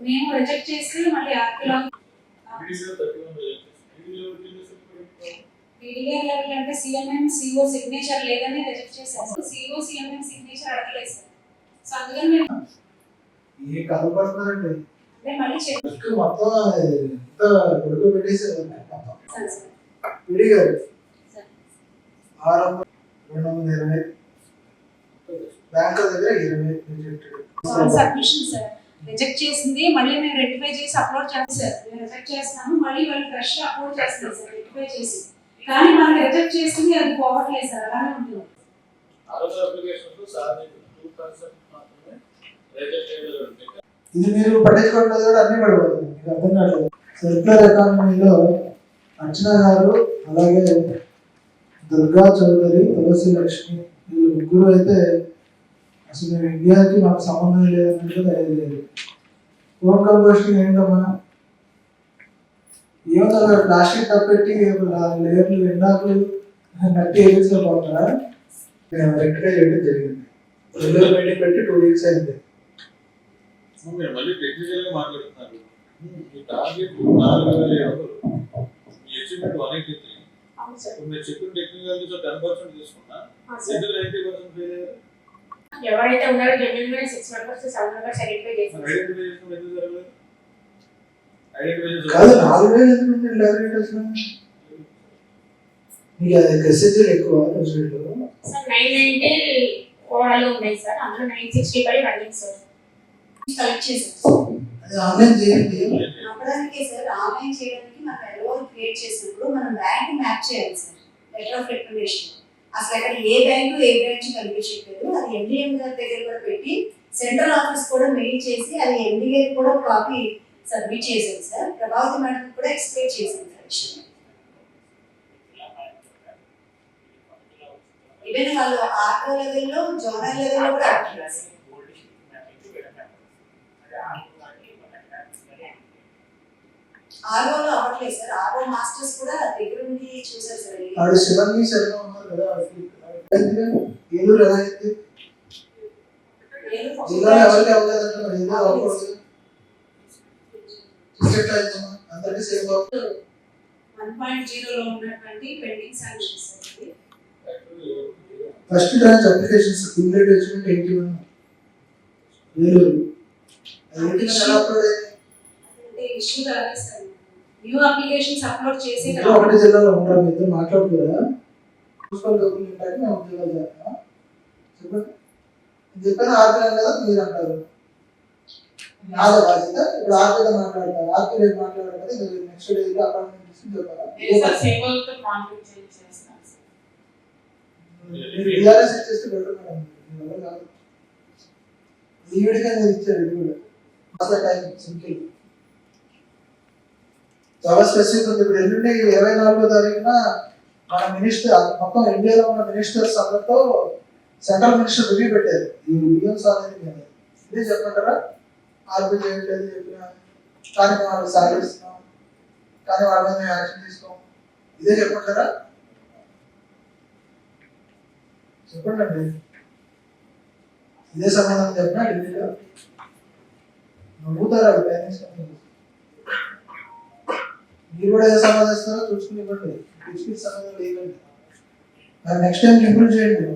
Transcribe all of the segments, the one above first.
మేము రిజెక్ట్ చేసి మళ్ళీ పీడీఆర్ లెవెల్ అంటే సిఎంఎం సిఓ సిగ్నేచర్ లేదని రిజెక్ట్ చేశారు సిఓ సిఎంఎం సిగ్నేచర్ అడగలేదు సార్. సో అందుకని మేము ఏ కథ మొత్తం ఎంత గొడుగు పెట్టేసారు సార్ పిడి గారు సార్. ఆరు వందల రెండు వందల ఇరవై. బ్యాంకుల దగ్గర ఇరవై రిజెక్టెడ్ సబ్మిషన్ సార్. రిజెక్ట్ చేసింది మళ్ళీ మేము రెక్టిఫై చేసి అప్లోడ్ చేస్తాం సార్. రిజెక్ట్ చేస్తాము మళ్ళీ వాళ్ళు ఫ్రెష్ అప్లోడ్ చేస్తాం సార్ రెక్టిఫై చేసి. కానీ మనం రిజెక్ట్ చేసింది అది పోవట్లేదు సార్ అలానే ఉంటుంది ఇది మీరు పట్టించుకోవట్లేదు కూడా అన్ని పడిపోతుంది మీకు అర్థం కావట్లేదు. సర్క్యులర్ ఎకానమీలో అర్చన గారు అలాగే దుర్గా చౌదరి తులసి లక్ష్మి వీళ్ళు ముగ్గురు అయితే అసలు మేము ఇండియాకి మాకు సంబంధం లేదన్నట్టు లేదు ఫోన్ కంపోస్టింగ్ ఏంటమ్మా ఏమో ప్లాస్టిక్ తప్పెట్టి లేయర్లు ఎండాకులు నట్టి ఏరియాస్లో పోతారా? మేము రెక్టిఫై చేయడం జరిగింది. రెగ్యులర్ మీటింగ్ పెట్టి టూ వీక్స్ అయింది. మీరు మళ్ళీ టెక్నికల్గా మాట్లాడుతున్నారు. మీ టార్గెట్ నాలుగు వేల ఏడు వందలు మీ అచీవ్మెంట్ వన్ ఎయిటీ త్రీ అవును సార్. ఇప్పుడు మీరు చెప్పిన టెక్నికల్గా టెన్ పర్సెంట్ తీసుకున్నా. ఎందుకు నైన్టీ పర్సెంట్ ఫెయిల్ అయ్యారు. ఎవరైతే ఉన్నారో జెన్యున్గా six members seven members identify చేశారు ఐడెంటిఫై చేసిన ఎందుకు జరగలేదు ఐడెంటిఫై కాదు నాలుగు వేలు ఎందుకు ఉంది డైరెక్ట్ అసలు మీకు ఎస్ఎస్జీలు ఎక్కువ సార్ నైన్ నైన్టీ ఓవరాల్ ఉన్నాయి సార్. అందులో nine sixty five running sir collect చేసాం అది ఆన్లైన్ చేయండి. అప్పడానికి సార్ ఆన్లైన్ చేయడానికి మనం ఎల్ఓఆర్ క్రియేట్ చేసినప్పుడు మనం బ్యాంక్ మ్యాప్ చేయాలి సార్ లెటర్ ఆఫ్ రికమెండేషన్. అసలు అక్కడ ఏ బ్యాంకు ఏ బ్రాంచ్ కనిపించట్లేదు. అది ఎండిఎం గారి దగ్గర కూడా పెట్టి సెంట్రల్ ఆఫీస్ కూడా మెయిల్ చేసి అది ఎండి గారికి కూడా కాపీ సబ్మిట్ చేశాను సార్. ప్రభావతి మేడం కూడా ఎక్స్ప్లెయిన్ చేశాను సార్ విషయం. ఈవెన్ వాళ్ళు ఆర్ఓ లెవెల్లో జోనల్ లెవెల్లో కూడా అడుగుతున్నారు సార్. ఆర్ఓలో అవ్వట్లేదు సార్. ఆర్ఓ మాస్టర్స్ కూడా దగ్గర ఉండి చూసారు సార్. ఆవిడ శివంగి శర్మ ఉన్నారు కదా? ఏలూరు ఎలా అయింది? జిల్లాలో ఎవరికి అవ్వలేదంటే మరి ఏదో అవ్వకూడదు టికెట్ అయిందమ్మా అందరికీ సేమ్ వన్ పాయింట్ జీరోలో ఉన్నటువంటి pending sanctions first branch applications cumulate achievement eighty one. Eluru. అది ఎయిటీ వన్ ఎలా అప్లోడ్ అయింది? అంటే ఇష్యూ రాలేదు సార్. న్యూ అప్లికేషన్స్ అప్లోడ్ చేసేటప్పుడు ఒకటి జిల్లాలో ఉంటారు మీ ఇద్దరు మాట్లాడుకోరా? మున్సిపల్ గవర్నమెంట్ ఉంటాయి మేము జిల్లా చేస్తాం చెప్పండి. చెప్పాను ఆర్పీ కదా మీరు అంటారు. నాదే బాధ్యత ఇప్పుడు ఆర్పీతో మాట్లాడతారు. ఆర్పీ రేపు కదా ఇది నెక్స్ట్ డే అపాయింట్మెంట్ తీసుకుని చెప్పారా మీరు టీఆర్ఎస్ ఇచ్చేస్తే బెటర్ మేడం ఈవిడిగా నేను ఇచ్చారు ఇది కూడా. అసలు టైం సింపుల్ చాలా స్పెసిఫిక్ ఉంది ఇప్పుడు ఎల్లుండి ఇరవై నాలుగో తారీఖున మన మినిస్టర్ మొత్తం ఇండియాలో ఉన్న మినిస్టర్స్ అందరితో సెంట్రల్ మినిస్టర్ రివ్యూ పెట్టారు. ఈ బియ్యమ్స్ అనేది మీద. ఇదే చెప్పంటారా ఆర్బీ చేయట్లేదు చెప్పినా కానీ మేము వాళ్ళకి సాలరీ కానీ వాళ్ళ మీద యాక్షన్ తీసుకోం. ఇదే చెప్పంటారా చెప్పండి అండి ఇదే సమాధానం చెప్పినా ఢిల్లీలో నవ్వుతారు అవి పేరెంట్స్ మీరు కూడా ఏ సమాధానం ఇస్తారో చూసుకుని ఇవ్వండి. పిచ్చి సమాధానం లేదండి నెక్స్ట్ టైం ఇంప్రూవ్ చేయండి.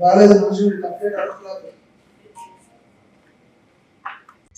బాగాలేదు రోజు కంప్లీట్ అడగలేదు